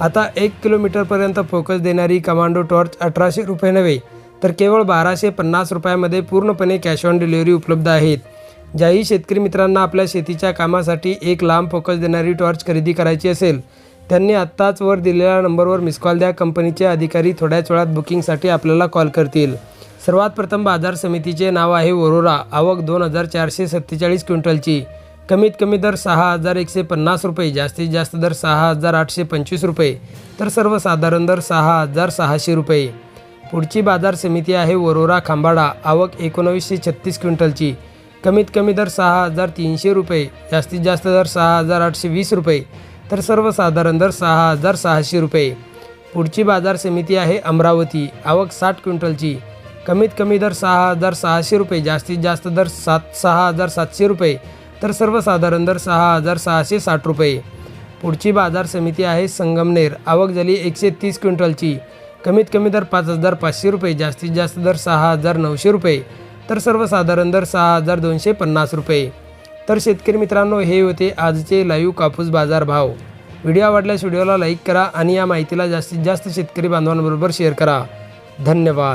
आता एक किलोमीटरपर्यंत फोकस देणारी कमांडो टॉर्च अठराशे रुपये नव्हे तर केवळ बाराशे पन्नास रुपयामध्ये पूर्णपणे कॅश ऑन डिलिव्हरी उपलब्ध आहेत. ज्याही शेतकरी मित्रांना आपल्या शेतीच्या कामासाठी एक लांब फोकस देणारी टॉर्च खरेदी करायची असेल त्यांनी आत्ताच वर दिलेल्या नंबरवर मिस कॉल द्या कंपनीचे अधिकारी थोड्याच वेळात बुकिंगसाठी आपल्याला कॉल करतील. सर्वात प्रथम बाजार समितीचे नाव आहे वरोरा आवक दोन हजार चारशे सत्तेचाळीस क्विंटलची. कमीत कमी दर सहा हजार एकशे पन्नास रुपये जास्तीत जास्त दर सहा हजार आठशे पंचवीस रुपये तर सर्वसाधारण दर सहा हजार सहाशे रुपये. पुढची बाजार समिती आहे वरोरा खांबाडा आवक एकोणावीसशे छत्तीस क्विंटलची. कमीत कमी दर सहा हजार तीनशे रुपये जास्तीत जास्त दर सहा हजार आठशे वीस रुपये तर सर्वसाधारण दर सहा हजार सहाशे रुपये. पुढची बाजार समिती आहे अमरावती आवक साठ क्विंटलची. कमीत कमी दर सहा हजार सहाशे रुपये जास्तीत जास्त दर सात सहा हजार सातशे रुपये तर सर्वसाधारण दर सहा हजार सहाशे साठ रुपये. पुढची बाजार समिती आहे संगमनेर. आवक झाली एकशे तीस क्विंटलची. कमीत कमी दर पाच हजार पाचशे रुपये जास्तीत जास्त दर सहा हजार नऊशे रुपये. तर सर्वसाधारण दर सहा हजार दोनशे पन्नास रुपये. तर शेतकरी मित्रांनो हे होते आजचे लाईव्ह कापूस बाजार भाव. व्हिडिओ आवडल्यास व्हिडिओला लाईक करा आणि या माहितीला जास्तीत जास्त शेतकरी बांधवांबरोबर शेअर करा. धन्यवाद.